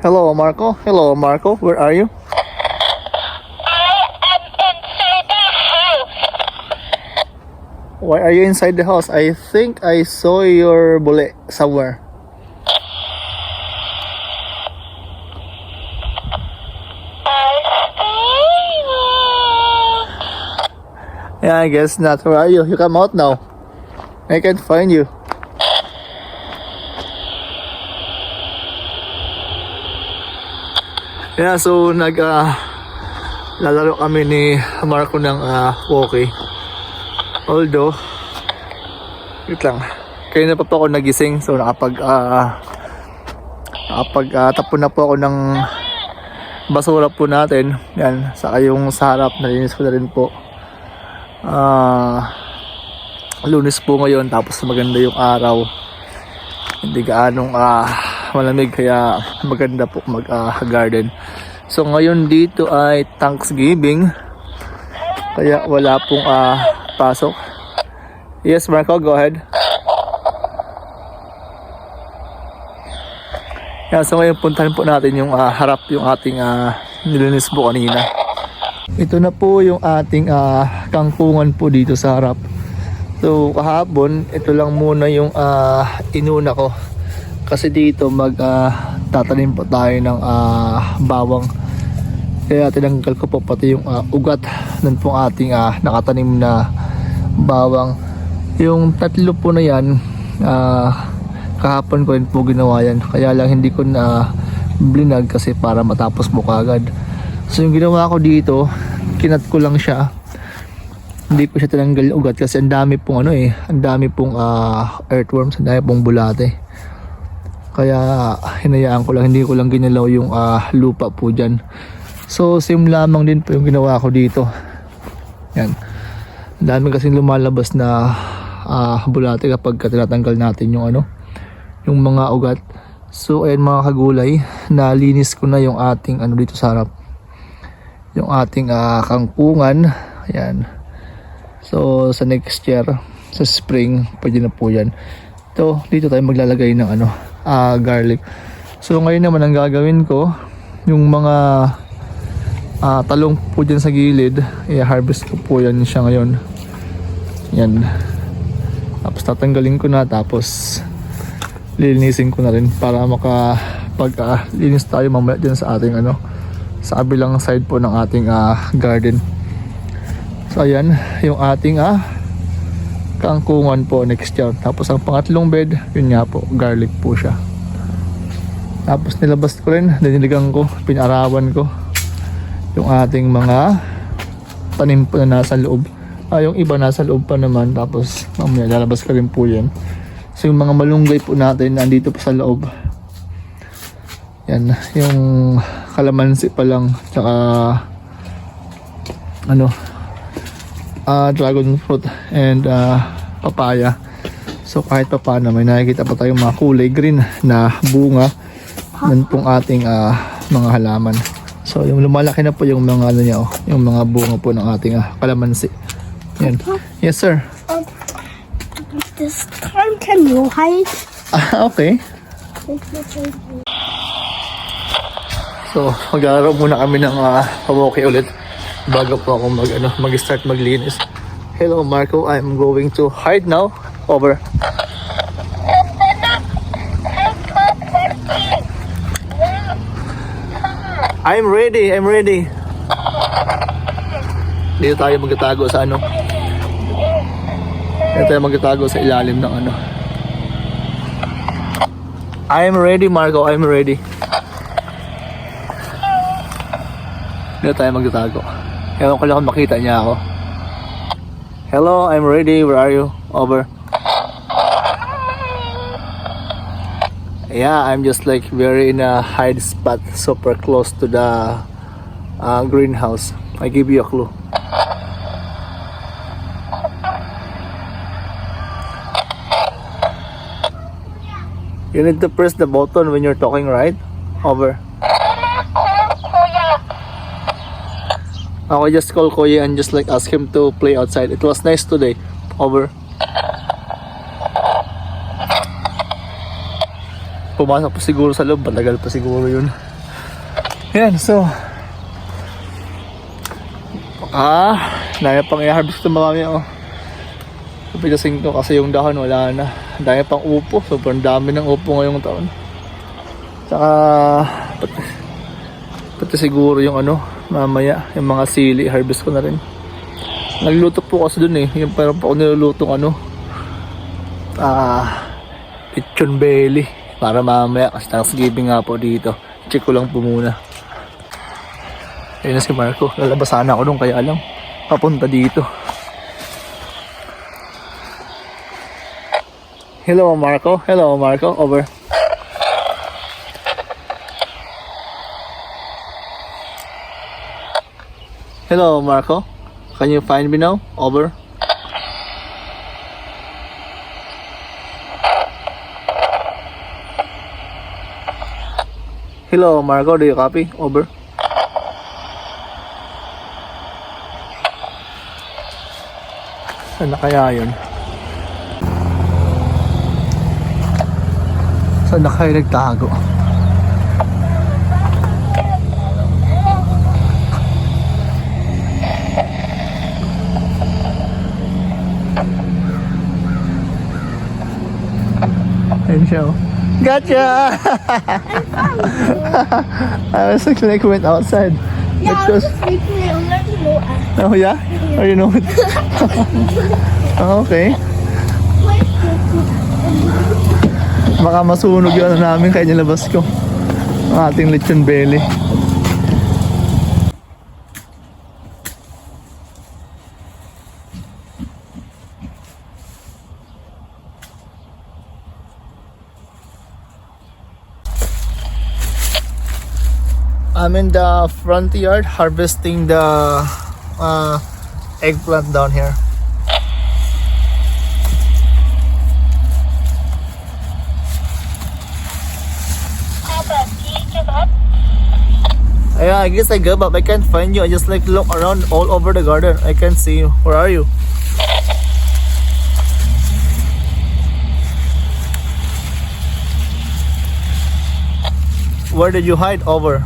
Hello, Marco. Hello, Marco. Where are you? I am inside the house. Why are you inside the house? I think I saw your bullet somewhere. Yeah, I guess not. Where are you? You come out now. I can't find you. Yeah, so nag ah, lalaro kami ni Marco ng uh, Woki. Although, wait lang. Kaya na pa po ako nagising so nakapag ah nakapag ah, tapon na po ako ng basura po natin. Yan, saka yung sa harap nalinis ko na rin po. Ah lunes po ngayon tapos maganda yung araw. Hindi gaanong ah malamig kaya maganda po mag ah, garden. So ngayon dito ay Thanksgiving. Kaya wala pong ah, pasok. Yes, Marco, go ahead. Yeah, so ngayon puntahan po natin yung ah, harap yung ating ah, nilinis po kanina. Ito na po yung ating ah, kangkungan po dito sa harap. So kahapon, ito lang muna yung ah, inuna ko. Kasi dito mag ah, tatanim po tayo ng ah, bawang. Kaya tinanggal ko po pati yung ah, ugat ng pong ating ah, nakatanim na bawang. Yung tatlo po na yan, ah, kahapon ko rin po ginawa yan. Kaya lang hindi ko na blinag kasi para matapos mo kagad. So yung ginawa ko dito, kinat ko lang siya. Hindi ko siya tinanggal ugat kasi ang dami pong ano eh, ang dami pong ah, earthworms, ang dami pong bulate. Kaya hinayaan ko lang, hindi ko lang ginalaw yung ah, lupa po dyan. So same lamang din po yung ginawa ko dito. Yan. Dami kasing lumalabas na ah, bulate kapag ka tinatanggal natin yung ano, yung mga ugat. So ayan mga kagulay, nalinis ko na yung ating ano dito sa harap. Yung ating ah, kangkungan. Ayan. So sa next year, sa spring, pwede na po yan. Ito, dito tayo maglalagay ng ano, ah, garlic. So ngayon naman ang gagawin ko, yung mga ah, talong po dyan sa gilid, i-harvest ko po yan siya ngayon. Yan. Tapos tatanggalin ko na, tapos lilinisin ko na rin para maka pag ah, linis tayo mamaya dyan sa ating ano sa kabilang side po ng ating ah, garden so ayan yung ating ah kangkungan po next year. Tapos ang pangatlong bed yun nga po garlic po siya. Tapos nilabas ko rin diniligan ko pinarawan ko yung ating mga tanim po na nasa loob. Ah, yung iba nasa loob pa naman tapos mamaya lalabas ka rin po yan So yung mga malunggay po natin nandito pa sa loob. Yan, yung kalamansi pa lang tsaka ano ah dragon fruit and ah, papaya. So kahit pa paano may nakikita pa tayong mga kulay green na bunga ng pong ating ah, mga halaman. So yung lumalaki na po yung mga ano niya oh, yung mga bunga po ng ating ah, kalamansi. Yan. Yes sir. This time can you hide? Ah, okay. So, maglalaro muna kami ng uh, pamoke ulit bago po ako mag, ano, mag-start maglinis. Hello Marco, I'm going to hide now. Over. I'm ready, I'm ready. Dito tayo magtatago sa ano. Dito tayo magtatago sa ilalim ng ano. I'm ready Marco, I'm ready. Dito tayo magtatago. Ewan ko lang kung makita niya ako. Hello, I'm ready. Where are you? Over. Yeah, I'm just like very in a hide spot, super close to the uh, greenhouse. I give you a clue. You need to press the button when you're talking, right? Over. Ako just call Kuya and just like ask him to play outside. It was nice today. Over. Pumasok pa siguro sa loob. Matagal pa siguro yun. Yan, so. Ah, dahil pang i-harvest ito marami oh. Pagkasing to kasi yung dahon wala na. Dahil pang upo. Sobrang dami ng upo ngayong taon. Tsaka, pati, pati siguro yung ano, mamaya, yung mga sili, harvest ko na rin. Nagluto po kasi dun eh. Yung parang pa ako nilulutong ano, ah, lechon belly. Para mamaya, kasi Thanksgiving nga po dito. Check ko lang po muna. Ayun na si Marco. Lalabas sana ako nung kaya lang. Papunta dito. Hello Marco. Hello Marco. Over. Hello Marco. Can you find me now? Over. Hello Marco. Do you copy? Over. Saan na kaya yun? Saan na kayo nagtago? Ayun siya oh. Gotcha! I was like, like went outside. Yeah, I Because- was just. I Oh yeah? Or you know it? oh, okay. Baka masunog yung ano namin kaya nilabas ko. Ang ating lechon belly. I'm in the front yard harvesting the uh, eggplant down here. Yeah, I guess I gave up. I can't find you. I just like look around all over the garden. I can't see you. Where are you? Where did you hide over?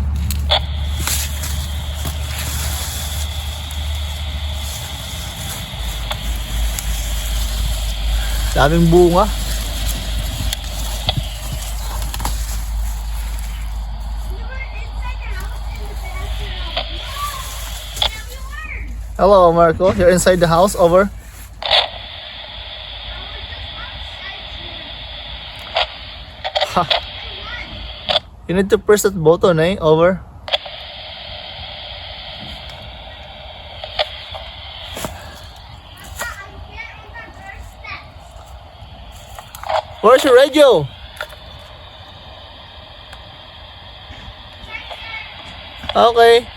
Daming bunga. Hello, Marco. You're inside the house. Over. Ha. You need to press that button, eh? Over. Where's your radio? Okay,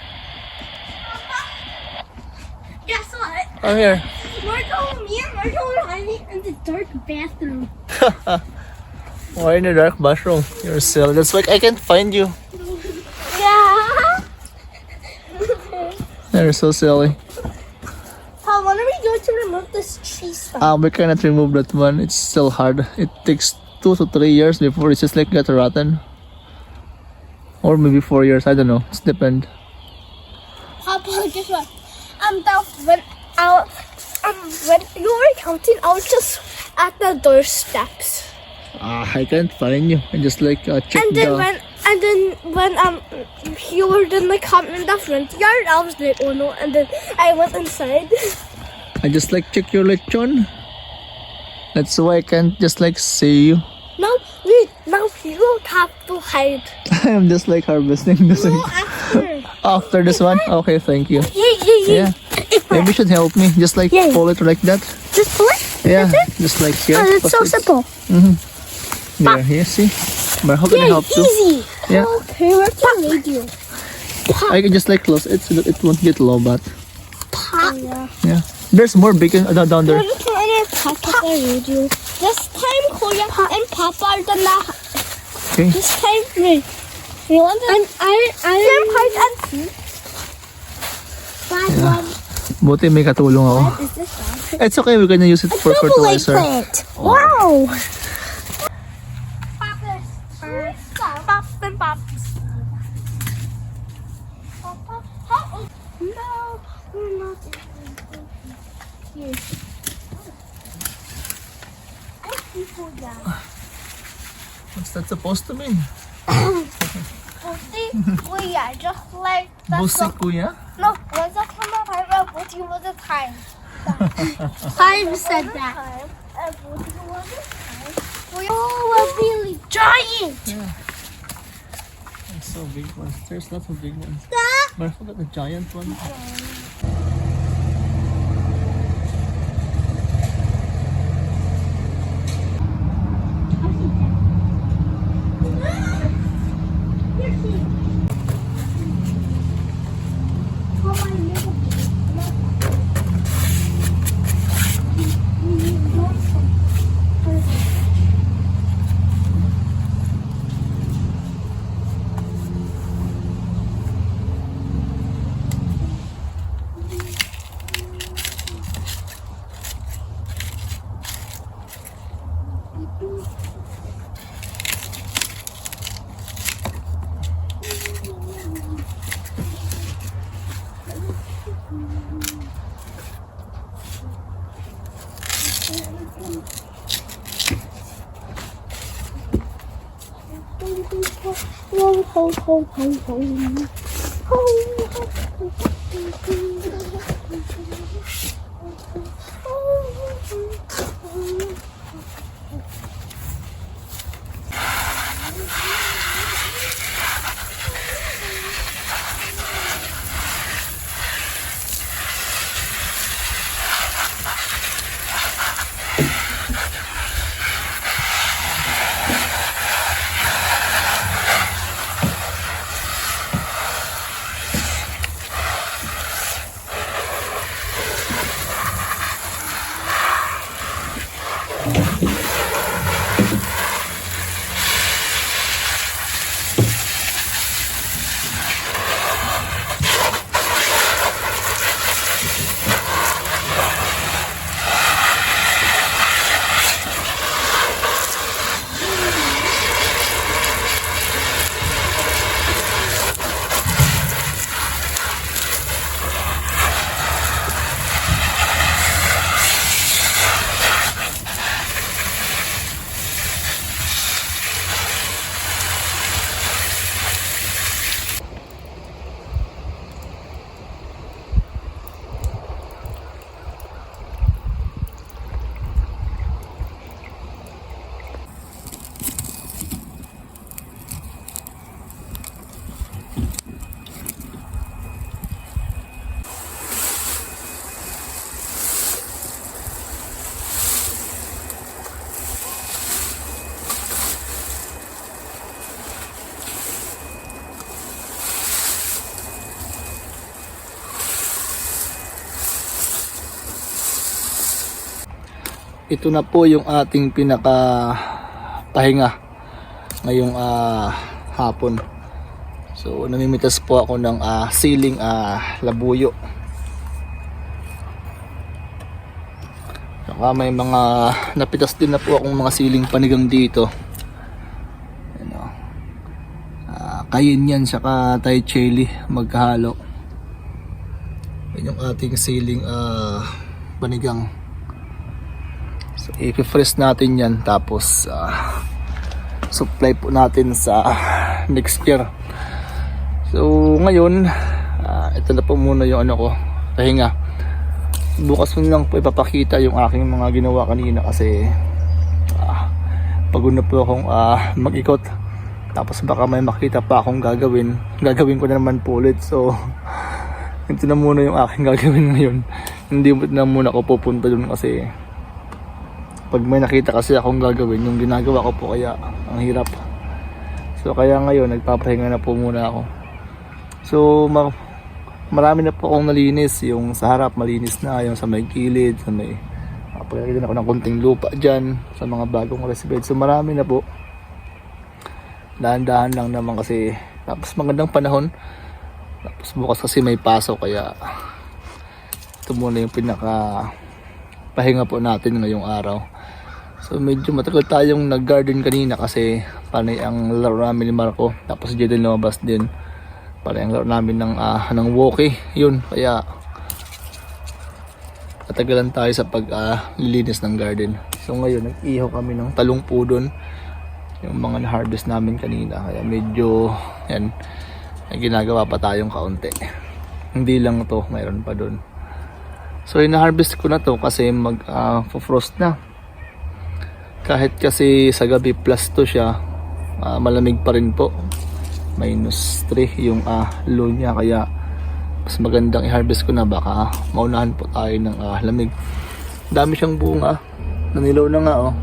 Guess what? I'm here. Marco, me and Marco were hiding in the dark bathroom. Why in the dark bathroom? You're silly. That's like I can't find you. Yeah. You're so silly. How when are we going to remove this tree stuff? Ah, we cannot remove that one. It's still hard. It takes two to three years before it's just like get rotten. Or maybe four years. I don't know. It's depend. Papa, guess what? Um, that when I um when you were counting, I was just at the doorsteps. Ah, I can't find you. I just like uh, check And then the. when and then when um you were in the come in the front yard, I was like, oh no, and then I went inside. I just like check your lechon. That's why I can't just like see you. now we now you don't have to hide. I'm just like harvesting this. No, after. After this one, okay, thank you. Yeah, yeah, yeah. Yeah, maybe you should help me. Just like Yeah. pull it like that. Just pull it. Yeah, it. just like here. Oh, it's so simple. Yeah, here, see. But how can I Yeah, help you? easy. Yeah. Okay, where's the radio? I can just like close it so that it won't get low, but Pop. Yeah. yeah. There's more bacon uh, down there. Up the radio. This time, Koya and Papa are the na. Okay. This time, me. You want to? And I, I. Same height and feet. Bad one. Buti may katulong ako. Is this one? It's okay, we're gonna use it for fertilizer. plant. Wow. What's that supposed to mean? Pussy, kuya, just like the Busi song. kuya? No, when's the time of time and Pussy was a time? time said that. And Pussy was a time. Oh, a really giant! That's so big ones. There's lots of big ones. That But I forgot the giant one. มัลติเมตรสำหรับการวิเคราะห์โรคซาร์สการถ่ายเทอ ukraine home health strategy Ito na po yung ating pinaka pahinga ngayong ah, hapon. So namimitas po ako ng ah, siling ah, labuyo. Saka may mga napitas din na po akong mga siling panigang dito. Ano? Ah, kayin yan saka Thai chili magkahalo. Yan yung ating siling ah, panigang. I-freeze natin yan tapos ah, supply po natin sa next year. So, ngayon, ah, ito na po muna yung ano ko, pahinga. Bukas mo lang po ipapakita yung aking mga ginawa kanina kasi ah, pagod na po akong ah, mag-ikot. Tapos baka may makita pa akong gagawin. Gagawin ko na naman po ulit. So, ito na muna yung aking gagawin ngayon. Hindi na muna ako pupunta dun kasi pag may nakita kasi akong gagawin, yung ginagawa ko po kaya ang hirap. So kaya ngayon nagpapahinga na po muna ako. So ma- marami na po akong nalinis, yung sa harap malinis na, yung sa may gilid, sa may Pagkakita ako ng konting lupa dyan sa mga bagong recipe. So marami na po. Dahan-dahan lang naman kasi tapos magandang panahon. Tapos bukas kasi may pasok kaya ito muna yung pinaka pahinga po natin ngayong araw. So medyo matagal tayong nag-garden kanina kasi panay ang laro namin ni Marco. Tapos din lumabas din. Panay ang laro namin ng, ah, ng walkie. Yun, kaya natagalan tayo sa paglilinis ng garden. So ngayon, nag-ihaw kami ng talong po doon. Yung mga na-harvest namin kanina. Kaya medyo, yan, ginagawa pa tayong kaunti. Hindi lang to, mayroon pa doon. So ina-harvest ko na to kasi mag-frost na. Kahit kasi sa gabi plus to siya, ah, malamig pa rin po. Minus 3 yung ah, low niya kaya mas magandang i-harvest ko na baka maunahan po tayo ng ah, lamig. Dami siyang bunga. Nanilaw na nga oh.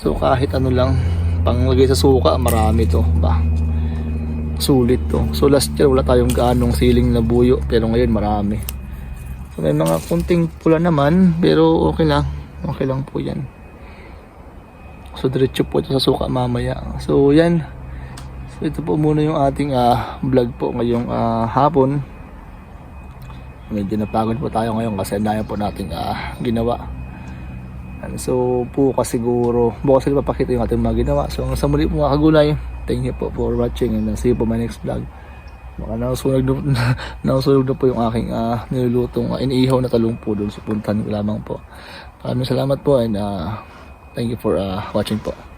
So kahit ano lang, panglagay sa suka, marami to. Ba? Sulit to. So last year wala tayong gaanong siling na buyo pero ngayon marami. So may mga kunting pula naman pero okay lang. Okay lang po yan. So diretso po ito sa suka mamaya. So yan. So ito po muna yung ating ah, vlog po ngayong ah, hapon. Medyo napagod po tayo ngayon kasi dami po nating ah, ginawa. And so bukas siguro, bukas sila papakita yung ating mga ginawa. So sa muli po mga kagulay, thank you po for watching and uh, see you po my next vlog. Baka nausunog na, nausunog na po yung aking ah, nilulutong uh, iniihaw na talong po doon. So puntahan ko lamang po. Maraming salamat po and uh, thank you for uh, watching po.